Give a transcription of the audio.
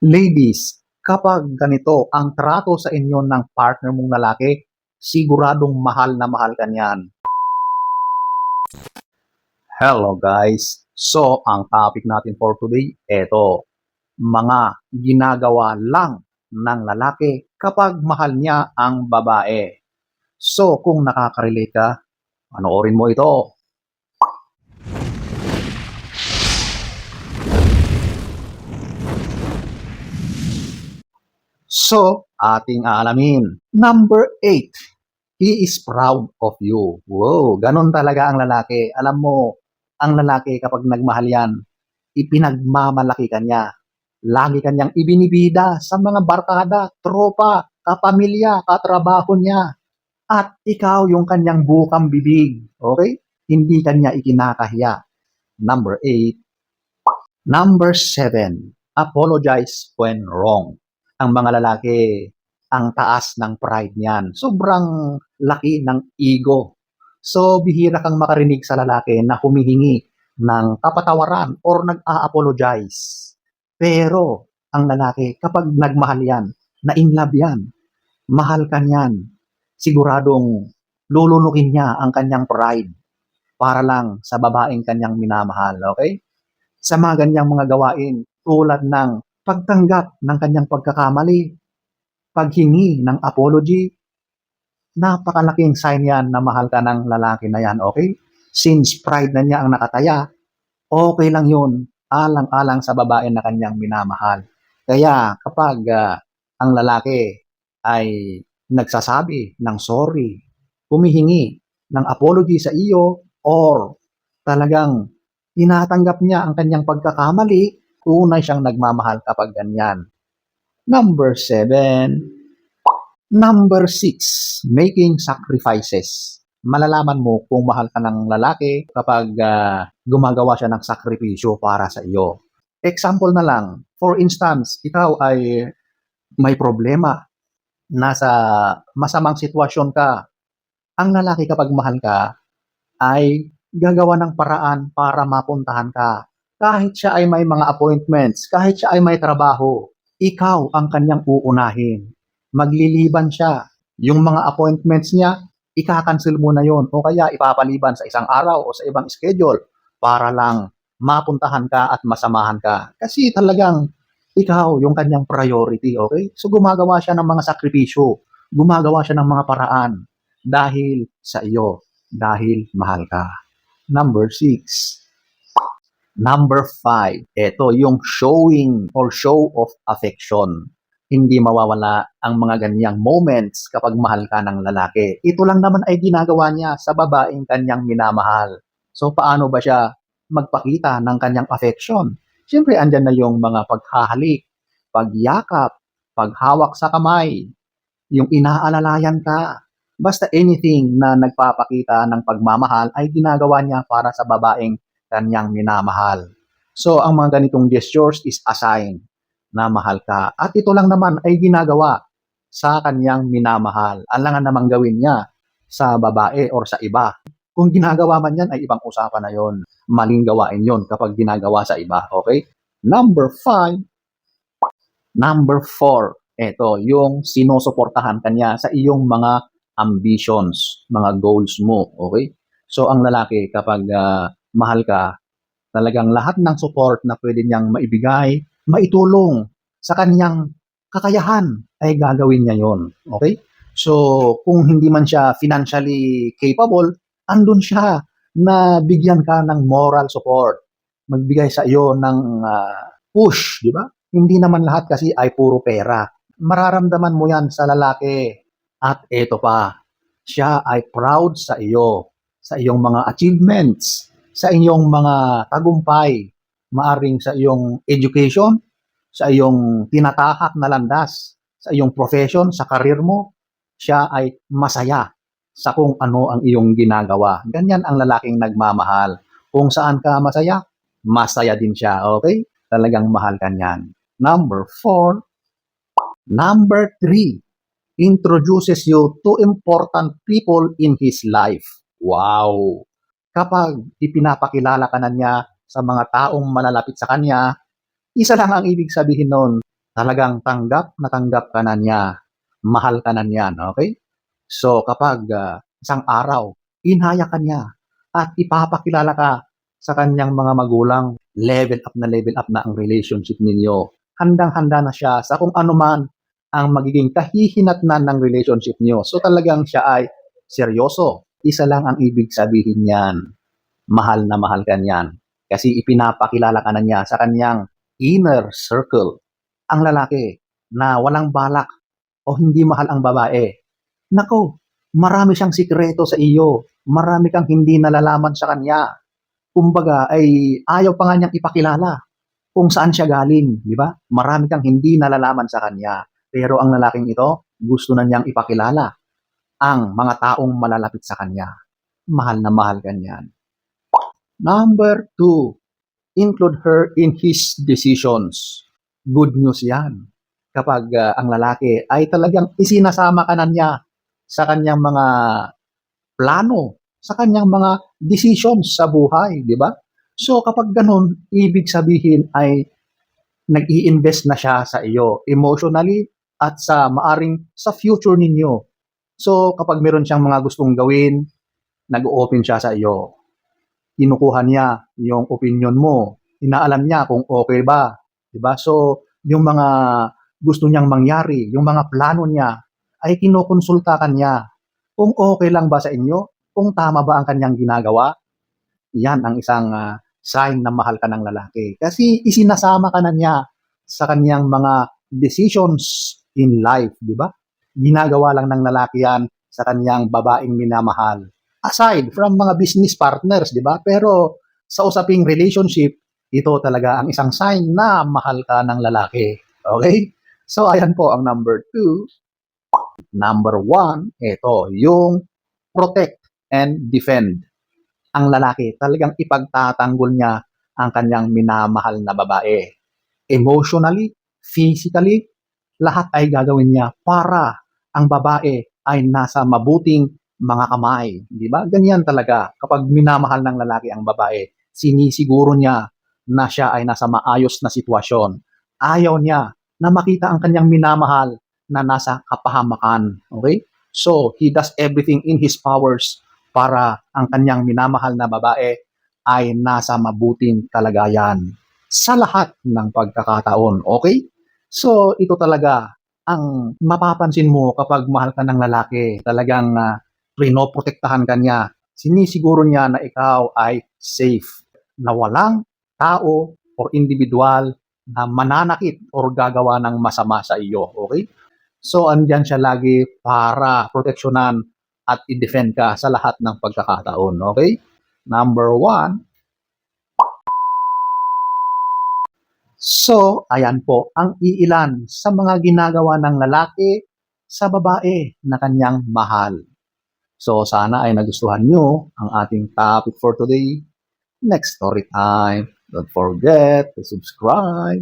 Ladies, kapag ganito ang trato sa inyo ng partner mong lalaki, siguradong mahal na mahal ka niyan. Hello guys! So, ang topic natin for today, eto, mga ginagawa lang ng lalaki kapag mahal niya ang babae. So, kung nakaka-relate ka, panoorin mo ito. So, ating aalamin. Number 8. He is proud of you. Wow, ganun talaga ang lalaki. Alam mo, ang lalaki kapag nagmahal yan, ipinagmamalaki ka niya. Lagi kanyang ibinibida sa mga barkada, tropa, kapamilya, katrabaho niya. At ikaw yung kanyang bukang bibig. Okay? Hindi kanya ikinakahiya. Number 8. Number 7. Apologize when wrong. Ang mga lalaki, ang taas ng pride niyan. Sobrang laki ng ego. So, bihira kang makarinig sa lalaki na humihingi ng kapatawaran or nag-a-apologize. Pero, ang lalaki, kapag nagmahal yan, na in love yan, mahal ka niyan, siguradong lulunukin niya ang kanyang pride para lang sa babaeng kanyang minamahal. Okay? Sa mga ganyang mga gawain, tulad ng pagtanggap ng kanyang pagkakamali, paghingi ng apology, napakalaking sign yan na mahal ka ng lalaki na yan, okay? Since pride na niya ang nakataya, okay lang yun, alang-alang sa babae na kanyang minamahal. Kaya kapag ah, ang lalaki ay nagsasabi ng sorry, humihingi ng apology sa iyo, or talagang tinatanggap niya ang kanyang pagkakamali, tunay siyang nagmamahal kapag ganyan. Number seven, Number six, making sacrifices. Malalaman mo kung mahal ka ng lalaki kapag ah, gumagawa siya ng sakripisyo para sa iyo. Example na lang, for instance, ikaw ay may problema, nasa masamang sitwasyon ka. Ang lalaki kapag mahal ka ay gagawa ng paraan para mapuntahan ka. Kahit siya ay may mga appointments, kahit siya ay may trabaho, ikaw ang kanyang uunahin magliliban siya. Yung mga appointments niya, ika-cancel mo na yon o kaya ipapaliban sa isang araw o sa ibang schedule para lang mapuntahan ka at masamahan ka. Kasi talagang ikaw yung kanyang priority, okay? So gumagawa siya ng mga sakripisyo, gumagawa siya ng mga paraan dahil sa iyo, dahil mahal ka. Number six. Number five, ito yung showing or show of affection hindi mawawala ang mga ganyang moments kapag mahal ka ng lalaki. Ito lang naman ay ginagawa niya sa babaeng kanyang minamahal. So paano ba siya magpakita ng kanyang affection? Siyempre, andyan na yung mga paghahalik, pagyakap, paghawak sa kamay, yung inaalalayan ka. Basta anything na nagpapakita ng pagmamahal ay ginagawa niya para sa babaeng kanyang minamahal. So, ang mga ganitong gestures is a sign na mahal ka. At ito lang naman ay ginagawa sa kanyang minamahal. Alangan namang gawin niya sa babae or sa iba. Kung ginagawa man yan ay ibang usapan na yon. Maling gawain yon kapag ginagawa sa iba. Okay? Number five. Number four. Ito, yung sinusuportahan kanya sa iyong mga ambitions, mga goals mo. Okay? So, ang lalaki kapag ah, mahal ka, talagang lahat ng support na pwede niyang maibigay, maitulong sa kanyang kakayahan ay gagawin niya yon. Okay? So, kung hindi man siya financially capable, andun siya na bigyan ka ng moral support. Magbigay sa iyo ng ah, push, di ba? Hindi naman lahat kasi ay puro pera. Mararamdaman mo yan sa lalaki. At eto pa, siya ay proud sa iyo, sa iyong mga achievements, sa iyong mga tagumpay, maaring sa iyong education, sa iyong tinatahak na landas, sa iyong profession, sa karir mo, siya ay masaya sa kung ano ang iyong ginagawa. Ganyan ang lalaking nagmamahal. Kung saan ka masaya, masaya din siya. Okay? Talagang mahal ka niyan. Number four. Number three. Introduces you to important people in his life. Wow! Kapag ipinapakilala ka na niya sa mga taong malalapit sa kanya, isa lang ang ibig sabihin noon, talagang tanggap na tanggap ka na niya, mahal ka na niyan, okay? So kapag ah, isang araw, inaya ka niya at ipapakilala ka sa kanyang mga magulang, level up na level up na ang relationship ninyo. Handang-handa na siya sa kung ano man ang magiging kahihinatnan ng relationship niyo. So talagang siya ay seryoso. Isa lang ang ibig sabihin niyan. Mahal na mahal ka niyan. Kasi ipinapakilala ka na niya sa kanyang inner circle. Ang lalaki na walang balak o hindi mahal ang babae. Nako, marami siyang sikreto sa iyo. Marami kang hindi nalalaman sa kanya. Kumbaga ay ayaw pa nga niyang ipakilala kung saan siya galing, di ba? Marami kang hindi nalalaman sa kanya. Pero ang lalaking ito, gusto na niyang ipakilala ang mga taong malalapit sa kanya. Mahal na mahal ka niyan. Number two, include her in his decisions. Good news yan. Kapag ah, ang lalaki ay talagang isinasama ka na niya sa kanyang mga plano, sa kanyang mga decisions sa buhay, di ba? So kapag ganun, ibig sabihin ay nag invest na siya sa iyo emotionally at sa maaring sa future ninyo. So kapag meron siyang mga gustong gawin, nag-open siya sa iyo. Kinukuha niya yung opinion mo. Inaalam niya kung okay ba, 'di ba? So yung mga gusto niyang mangyari, yung mga plano niya ay kinukonsulta ka niya kung okay lang ba sa inyo, kung tama ba ang kanyang ginagawa. Yan ang isang ah, sign na mahal ka ng lalaki. Kasi isinasama ka na niya sa kanyang mga decisions in life, di ba? Ginagawa lang ng lalaki yan sa kanyang babaeng minamahal. Aside from mga business partners, di ba? Pero sa usaping relationship, ito talaga ang isang sign na mahal ka ng lalaki. Okay? So, ayan po ang number two. Number one, ito, yung protect and defend. Ang lalaki, talagang ipagtatanggol niya ang kanyang minamahal na babae. Emotionally, physically, lahat ay gagawin niya para ang babae ay nasa mabuting mga kamay. Di ba? Ganyan talaga. Kapag minamahal ng lalaki ang babae, sinisiguro niya na siya ay nasa maayos na sitwasyon. Ayaw niya na makita ang kanyang minamahal na nasa kapahamakan. Okay? So, he does everything in his powers para ang kanyang minamahal na babae ay nasa mabuting kalagayan sa lahat ng pagkakataon. Okay? So, ito talaga ang mapapansin mo kapag mahal ka ng lalaki. Talagang uh, pinoprotektahan ka niya. Sinisiguro niya na ikaw ay safe. Na walang tao or individual na mananakit or gagawa ng masama sa iyo. Okay? So, andyan siya lagi para proteksyonan at i-defend ka sa lahat ng pagkakataon. Okay? Number one. So, ayan po ang iilan sa mga ginagawa ng lalaki sa babae na kanyang mahal. So, sana ay nagustuhan nyo ang ating topic for today. Next story time. Don't forget to subscribe.